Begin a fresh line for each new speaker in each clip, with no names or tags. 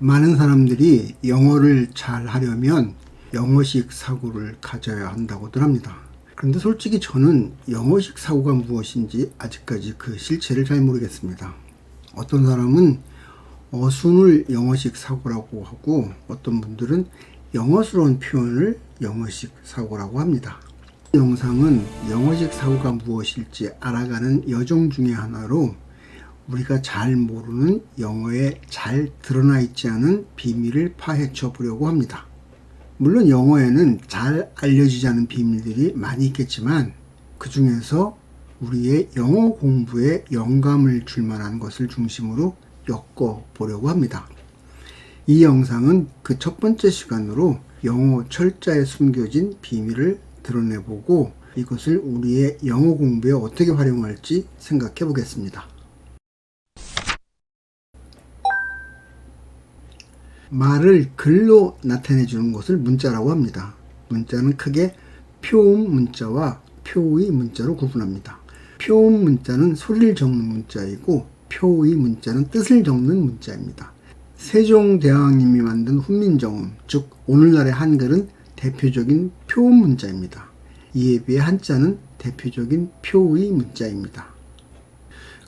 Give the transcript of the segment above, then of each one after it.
많은 사람들이 영어를 잘 하려면 영어식 사고를 가져야 한다고들 합니다. 그런데 솔직히 저는 영어식 사고가 무엇인지 아직까지 그 실체를 잘 모르겠습니다. 어떤 사람은 어순을 영어식 사고라고 하고 어떤 분들은 영어스러운 표현을 영어식 사고라고 합니다. 이 영상은 영어식 사고가 무엇일지 알아가는 여정 중의 하나로 우리가 잘 모르는 영어에 잘 드러나 있지 않은 비밀을 파헤쳐 보려고 합니다. 물론 영어에는 잘 알려지지 않은 비밀들이 많이 있겠지만 그 중에서 우리의 영어 공부에 영감을 줄 만한 것을 중심으로 엮어 보려고 합니다. 이 영상은 그 첫 번째 시간으로 영어 철자에 숨겨진 비밀을 드러내보고 이것을 우리의 영어 공부에 어떻게 활용할지 생각해 보겠습니다. 말을 글로 나타내 주는 것을 문자라고 합니다. 문자는 크게 표음 문자와 표의 문자로 구분합니다. 표음 문자는 소리를 적는 문자이고 표의 문자는 뜻을 적는 문자입니다. 세종대왕님이 만든 훈민정음, 즉 오늘날의 한글은 대표적인 표음 문자입니다. 이에 비해 한자는 대표적인 표의 문자입니다.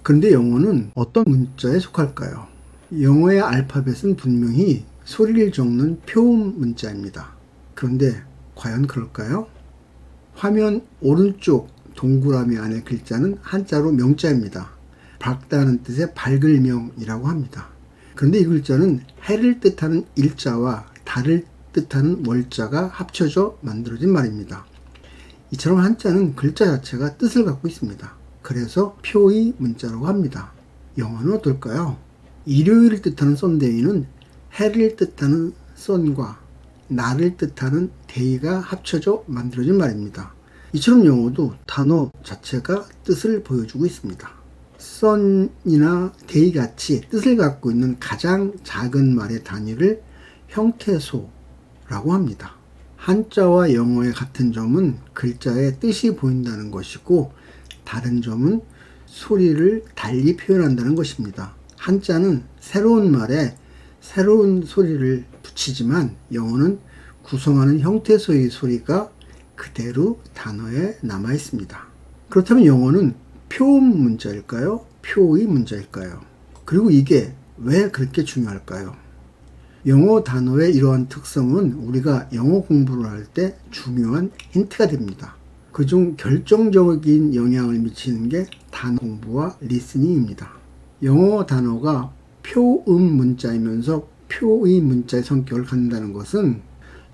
그런데 영어는 어떤 문자에 속할까요? 영어의 알파벳은 분명히 소리를 적는 표음 문자입니다. 그런데 과연 그럴까요? 화면 오른쪽 동그라미 안의 글자는 한자로 명자입니다. 밝다는 뜻의 밝을 명이라고 합니다. 그런데 이 글자는 해를 뜻하는 일자와 달을 뜻하는 월자가 합쳐져 만들어진 말입니다. 이처럼 한자는 글자 자체가 뜻을 갖고 있습니다. 그래서 표의 문자라고 합니다. 영어는 어떨까요? 일요일을 뜻하는 썬데이는 해를 뜻하는 썬과 날을 뜻하는 데이가 합쳐져 만들어진 말입니다. 이처럼 영어도 단어 자체가 뜻을 보여주고 있습니다. 썬이나 데이 같이 뜻을 갖고 있는 가장 작은 말의 단위를 형태소라고 합니다. 한자와 영어의 같은 점은 글자의 뜻이 보인다는 것이고 다른 점은 소리를 달리 표현한다는 것입니다. 한자는 새로운 말에 새로운 소리를 붙이지만 영어는 구성하는 형태소의 소리가 그대로 단어에 남아 있습니다. 그렇다면 영어는 표음 문자일까요? 표의 문자일까요? 그리고 이게 왜 그렇게 중요할까요? 영어 단어의 이러한 특성은 우리가 영어 공부를 할 때 중요한 힌트가 됩니다. 그중 결정적인 영향을 미치는 게 단어 공부와 리스닝입니다. 영어 단어가 표음 문자이면서 표의 문자의 성격을 갖는다는 것은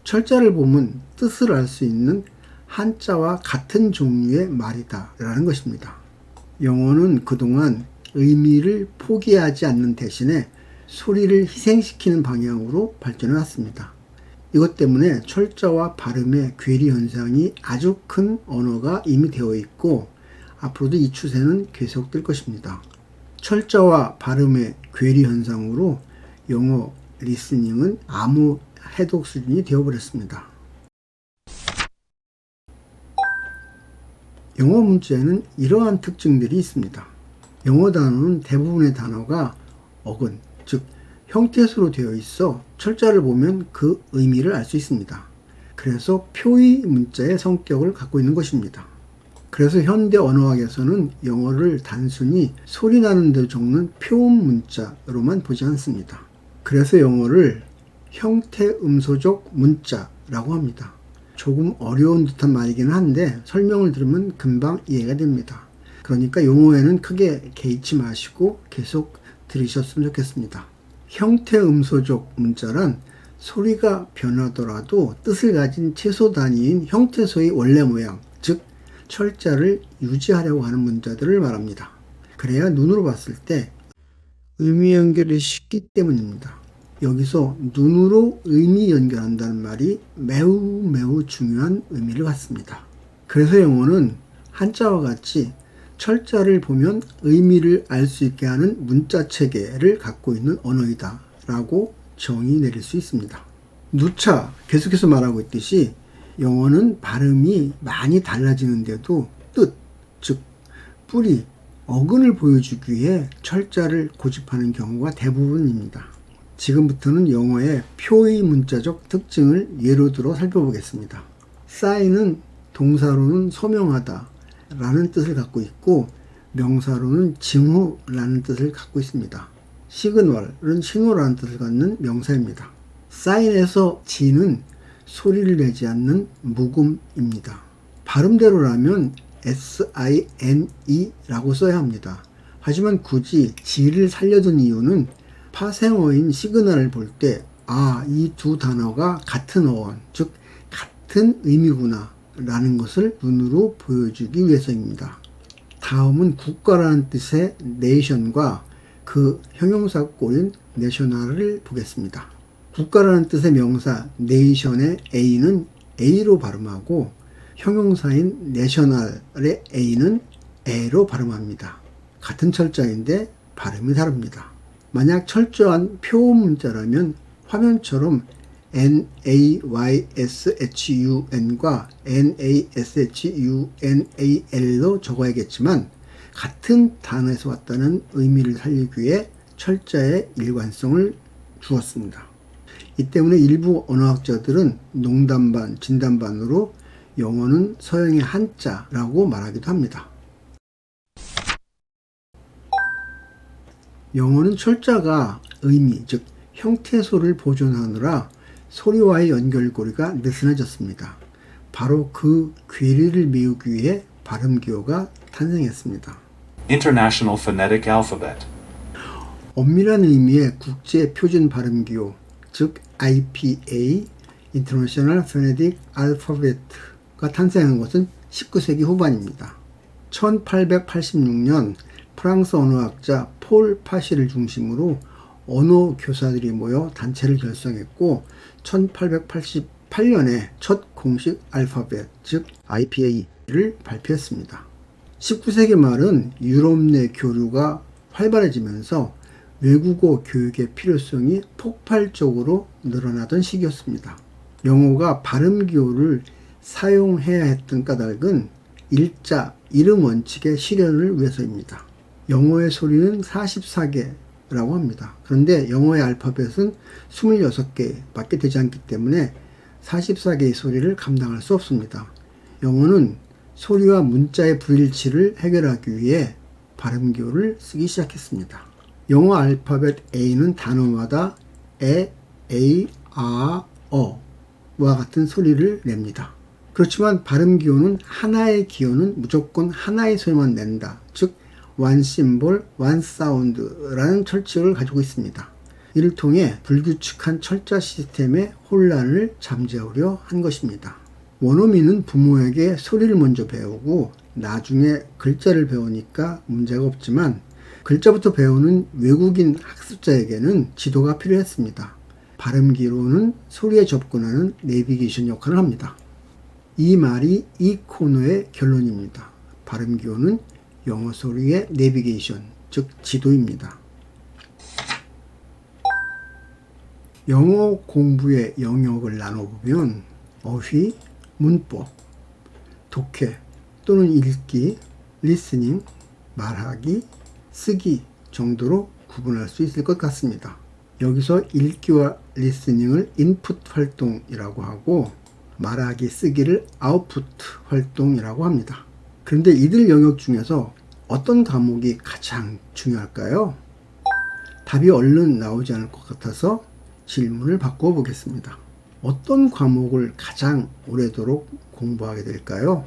철자를 보면 뜻을 알 수 있는 한자와 같은 종류의 말이다 라는 것입니다. 영어는 그동안 의미를 포기하지 않는 대신에 소리를 희생시키는 방향으로 발전해 왔습니다. 이것 때문에 철자와 발음의 괴리 현상이 아주 큰 언어가 이미 되어 있고 앞으로도 이 추세는 계속될 것입니다. 철자와 발음의 괴리 현상으로 영어 리스닝은 아무 해독 수준이 되어버렸습니다. 영어 문자에는 이러한 특징들이 있습니다. 영어 단어는 대부분의 단어가 어근, 즉 형태수로 되어 있어 철자를 보면 그 의미를 알 수 있습니다. 그래서 표의 문자의 성격을 갖고 있는 것입니다. 그래서 현대 언어학에서는 영어를 단순히 소리 나는 데 적는 표음 문자로만 보지 않습니다. 그래서 영어를 형태 음소적 문자라고 합니다. 조금 어려운 듯한 말이긴 한데 설명을 들으면 금방 이해가 됩니다. 그러니까 용어에는 크게 개의치 마시고 계속 들으셨으면 좋겠습니다. 형태 음소적 문자란 소리가 변하더라도 뜻을 가진 최소 단위인 형태소의 원래 모양, 즉 철자를 유지하려고 하는 문자들을 말합니다. 그래야 눈으로 봤을 때 의미 연결이 쉽기 때문입니다. 여기서 눈으로 의미 연결한다는 말이 매우 매우 중요한 의미를 갖습니다. 그래서 영어는 한자와 같이 철자를 보면 의미를 알 수 있게 하는 문자 체계를 갖고 있는 언어이다 라고 정의 내릴 수 있습니다. 누차 계속해서 말하고 있듯이 영어는 발음이 많이 달라지는데도 뜻, 즉 뿌리, 어근을 보여주기 위해 철자를 고집하는 경우가 대부분입니다. 지금부터는 영어의 표의 문자적 특징을 예로 들어 살펴보겠습니다. sign은 동사로는 서명하다 라는 뜻을 갖고 있고 명사로는 징후라는 뜻을 갖고 있습니다. 시그널은 신호라는 뜻을 갖는 명사입니다. sign에서 G는 소리를 내지 않는 묵음입니다. 발음대로라면 S-I-N-E라고 써야 합니다. 하지만 굳이 G를 살려둔 이유는 파생어인 시그널을 볼 때, 아, 이 두 단어가 같은 어원, 즉, 같은 의미구나, 라는 것을 눈으로 보여주기 위해서입니다. 다음은 국가라는 뜻의 nation과 그 형용사 꼬인 national을 보겠습니다. 국가라는 뜻의 명사 nation의 A는 A로 발음하고 형용사인 national의 A는 A로 발음합니다. 같은 철자인데 발음이 다릅니다. 만약 철저한 표음 문자라면 화면처럼 NAYSHUN과 NASHUNAL로 적어야겠지만 같은 단어에서 왔다는 의미를 살리기 위해 철자의 일관성을 주었습니다. 이 때문에 일부 언어학자들은 농담 반, 진담 반으로 영어는 서양의 한자라고 말하기도 합니다. 영어는 철자가 의미, 즉 형태소를 보존하느라 소리와의 연결고리가 느슨해졌습니다. 바로 그 괴리를 메우기 위해 발음기호가 탄생했습니다.
International Phonetic Alphabet.
엄밀한 의미의 국제 표준 발음기호, 즉 IPA (International Phonetic Alphabet)가 탄생한 것은 19세기 후반입니다. 1886년 프랑스 언어학자 폴 파시를 중심으로 언어 교사들이 모여 단체를 결성했고 1888년에 첫 공식 알파벳 즉 IPA를 발표했습니다. 19세기 말은 유럽 내 교류가 활발해지면서 외국어 교육의 필요성이 폭발적으로 늘어나던 시기였습니다. 영어가 발음 기호를 사용해야 했던 까닭은 일자, 이름 원칙의 실현을 위해서입니다. 영어의 소리는 44개라고 합니다. 그런데 영어의 알파벳은 26개밖에 되지 않기 때문에 44개의 소리를 감당할 수 없습니다. 영어는 소리와 문자의 불일치를 해결하기 위해 발음 기호를 쓰기 시작했습니다. 영어 알파벳 A는 단어마다 에, A, 아, 어와 같은 소리를 냅니다. 그렇지만 발음 기호는 하나의 기호는 무조건 하나의 소리만 낸다. 즉 one symbol, one sound라는 철칙을 가지고 있습니다. 이를 통해 불규칙한 철자 시스템의 혼란을 잠재우려 한 것입니다. 원어민은 부모에게 소리를 먼저 배우고 나중에 글자를 배우니까 문제가 없지만 글자부터 배우는 외국인 학습자에게는 지도가 필요했습니다. 발음기로는 소리에 접근하는 내비게이션 역할을 합니다. 이 말이 이 코너의 결론입니다. 발음기호는 영어 소리의 내비게이션, 즉 지도입니다. 영어 공부의 영역을 나눠보면 어휘, 문법, 독해 또는 읽기, 리스닝, 말하기, 쓰기 정도로 구분할 수 있을 것 같습니다. 여기서 읽기와 리스닝을 인풋 활동이라고 하고 말하기, 쓰기를 아웃풋 활동이라고 합니다. 그런데 이들 영역 중에서 어떤 과목이 가장 중요할까요? 답이 얼른 나오지 않을 것 같아서 질문을 바꿔 보겠습니다. 어떤 과목을 가장 오래도록 공부하게 될까요?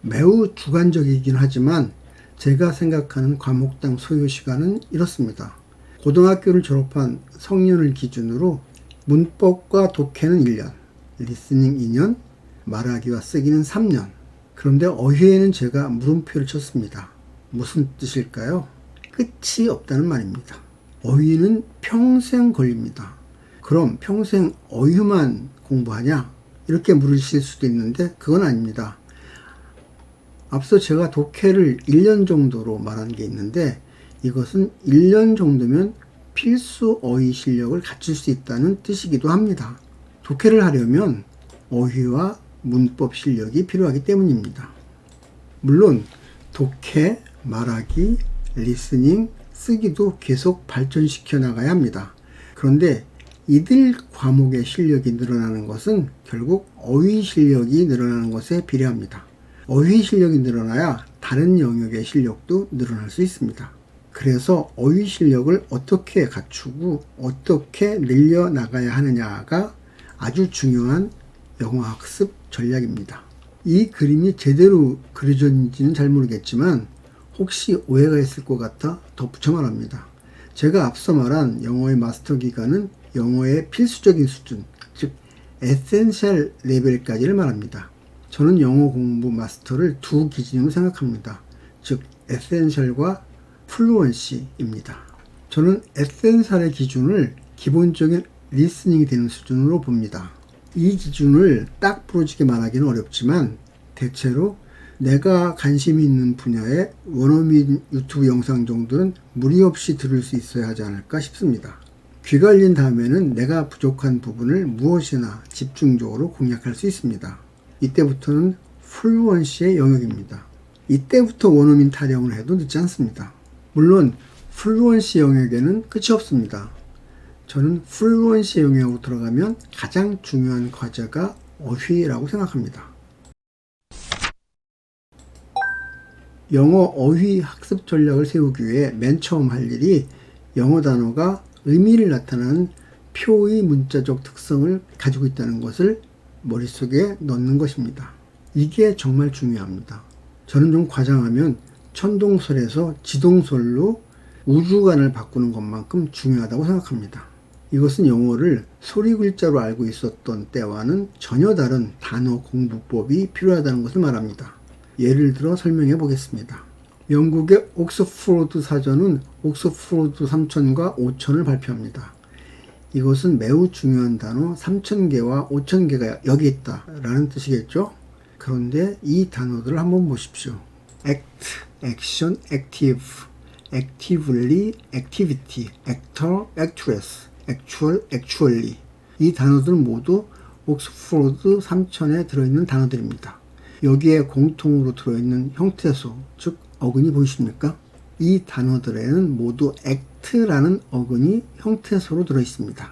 매우 주관적이긴 하지만 제가 생각하는 과목당 소요 시간은 이렇습니다. 고등학교를 졸업한 성년을 기준으로 문법과 독해는 1년, 리스닝 2년, 말하기와 쓰기는 3년. 그런데 어휘에는 제가 물음표를 쳤습니다. 무슨 뜻일까요? 끝이 없다는 말입니다. 어휘는 평생 걸립니다. 그럼 평생 어휘만 공부하냐? 이렇게 물으실 수도 있는데 그건 아닙니다. 앞서 제가 독해를 1년 정도로 말한 게 있는데 이것은 1년 정도면 필수 어휘 실력을 갖출 수 있다는 뜻이기도 합니다. 독해를 하려면 어휘와 문법 실력이 필요하기 때문입니다. 물론 독해, 말하기, 리스닝, 쓰기도 계속 발전시켜 나가야 합니다. 그런데 이들 과목의 실력이 늘어나는 것은 결국 어휘 실력이 늘어나는 것에 비례합니다. 어휘 실력이 늘어나야 다른 영역의 실력도 늘어날 수 있습니다. 그래서 어휘 실력을 어떻게 갖추고 어떻게 늘려 나가야 하느냐가 아주 중요한 영어 학습 전략입니다. 이 그림이 제대로 그려졌는지는 잘 모르겠지만 혹시 오해가 있을 것 같아 덧붙여 말합니다. 제가 앞서 말한 영어의 마스터 기간은 영어의 필수적인 수준, 즉 에센셜 레벨까지를 말합니다. 저는 영어 공부 마스터를 두 기준으로 생각합니다. 즉 에센셜과 플루언시입니다. 저는 에센셜의 기준을 기본적인 리스닝이 되는 수준으로 봅니다. 이 기준을 딱 부러지게 말하기는 어렵지만 대체로 내가 관심이 있는 분야의 원어민 유튜브 영상 정도는 무리 없이 들을 수 있어야 하지 않을까 싶습니다. 귀가 열린 다음에는 내가 부족한 부분을 무엇이나 집중적으로 공략할 수 있습니다. 이때부터는 플루언시의 영역입니다. 이때부터 원어민 타령을 해도 늦지 않습니다. 물론 플루언시 영역에는 끝이 없습니다. 저는 플루언시 영역으로 들어가면 가장 중요한 과제가 어휘라고 생각합니다. 영어 어휘 학습 전략을 세우기 위해 맨 처음 할 일이 영어 단어가 의미를 나타내는 표의 문자적 특성을 가지고 있다는 것을 머릿속에 넣는 것입니다. 이게 정말 중요합니다. 저는 좀 과장하면 천동설에서 지동설로 우주관을 바꾸는 것만큼 중요하다고 생각합니다. 이것은 영어를 소리 글자로 알고 있었던 때와는 전혀 다른 단어 공부법이 필요하다는 것을 말합니다. 예를 들어 설명해 보겠습니다. 영국의 옥스포드 사전은 옥스포드 3000과 5000을 발표합니다. 이것은 매우 중요한 단어 3000개와 5000개가 여기 있다라는 뜻이겠죠? 그런데 이 단어들을 한번 보십시오. act, action, active, actively, activity, actor, actress, actual, actually. 이 단어들은 모두 옥스포드 3000에 들어있는 단어들입니다. 여기에 공통으로 들어있는 형태소, 즉 어근이 보이십니까? 이 단어들에는 모두 act 라는 어근이 형태소로 들어있습니다.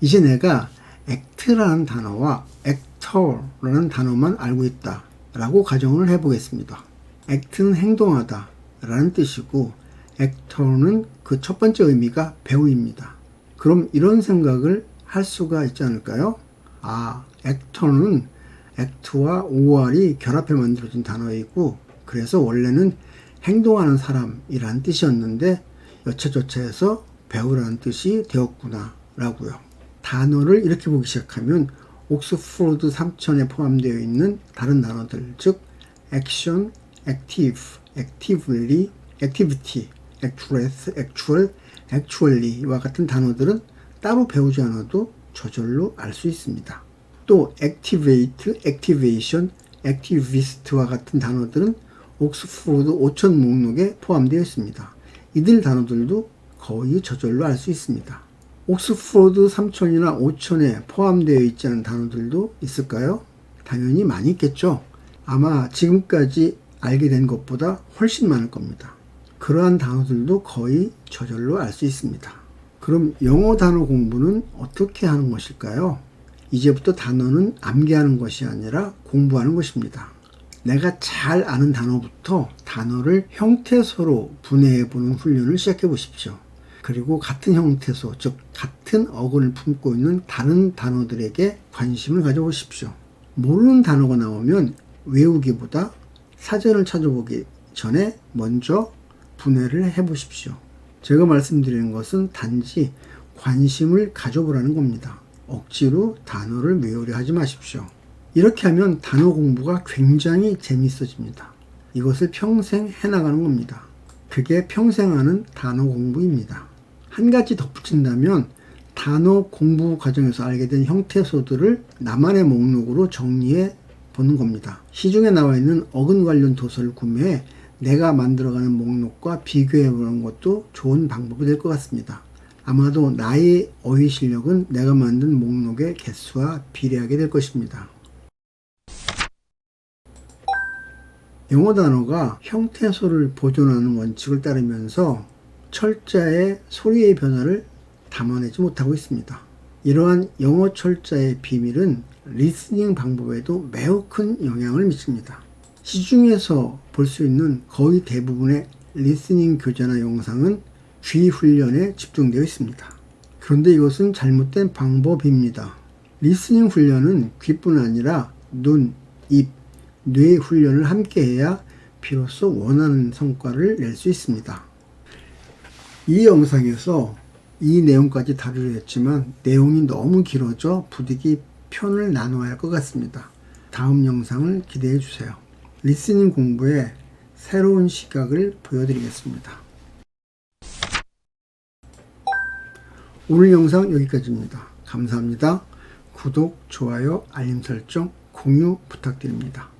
이제 내가 act라는 단어와 actor라는 단어만 알고 있다 라고 가정을 해보겠습니다. act는 행동하다 라는 뜻이고 actor는 그 첫 번째 의미가 배우입니다. 그럼 이런 생각을 할 수가 있지 않을까요? 아, actor는 act와 or이 결합해 만들어진 단어이고 그래서 원래는 행동하는 사람이라는 뜻이었는데 여차저차해서 배우라는 뜻이 되었구나 라고요. 단어를 이렇게 보기 시작하면 옥스포드 3000에 포함되어 있는 다른 단어들 즉 action, active, actively, actually와 같은 단어들은 따로 배우지 않아도 저절로 알 수 있습니다. 또 activate, activation, activist와 같은 단어들은 옥스포드 5000 목록에 포함되어 있습니다. 이들 단어들도 거의 저절로 알 수 있습니다. 옥스포드 3000이나 5000에 포함되어 있지 않은 단어들도 있을까요? 당연히 많이 있겠죠. 아마 지금까지 알게 된 것보다 훨씬 많을 겁니다. 그러한 단어들도 거의 저절로 알 수 있습니다. 그럼 영어 단어 공부는 어떻게 하는 것일까요? 이제부터 단어는 암기하는 것이 아니라 공부하는 것입니다. 내가 잘 아는 단어부터 단어를 형태소로 분해해 보는 훈련을 시작해 보십시오. 그리고 같은 형태소, 즉 같은 어근을 품고 있는 다른 단어들에게 관심을 가져보십시오. 모르는 단어가 나오면 외우기보다 사전을 찾아보기 전에 먼저 분해를 해 보십시오. 제가 말씀드리는 것은 단지 관심을 가져보라는 겁니다. 억지로 단어를 외우려 하지 마십시오. 이렇게 하면 단어 공부가 굉장히 재밌어집니다. 이것을 평생 해나가는 겁니다. 그게 평생 하는 단어 공부입니다. 한 가지 덧붙인다면 단어 공부 과정에서 알게 된 형태소들을 나만의 목록으로 정리해 보는 겁니다. 시중에 나와 있는 어근 관련 도서를 구매해 내가 만들어가는 목록과 비교해 보는 것도 좋은 방법이 될 것 같습니다. 아마도 나의 어휘 실력은 내가 만든 목록의 개수와 비례하게 될 것입니다. 영어 단어가 형태소를 보존하는 원칙을 따르면서 철자의 소리의 변화를 담아내지 못하고 있습니다. 이러한 영어 철자의 비밀은 리스닝 방법에도 매우 큰 영향을 미칩니다. 시중에서 볼 수 있는 거의 대부분의 리스닝 교재나 영상은 귀 훈련에 집중되어 있습니다. 그런데 이것은 잘못된 방법입니다. 리스닝 훈련은 귀뿐 아니라 눈, 입, 뇌 훈련을 함께 해야 비로소 원하는 성과를 낼 수 있습니다. 이 영상에서 이 내용까지 다루려 했지만 내용이 너무 길어져 부득이 편을 나눠야 할 것 같습니다. 다음 영상을 기대해 주세요. 리스닝 공부의 새로운 시각을 보여드리겠습니다. 오늘 영상 여기까지입니다. 감사합니다. 구독, 좋아요, 알림 설정, 공유 부탁드립니다.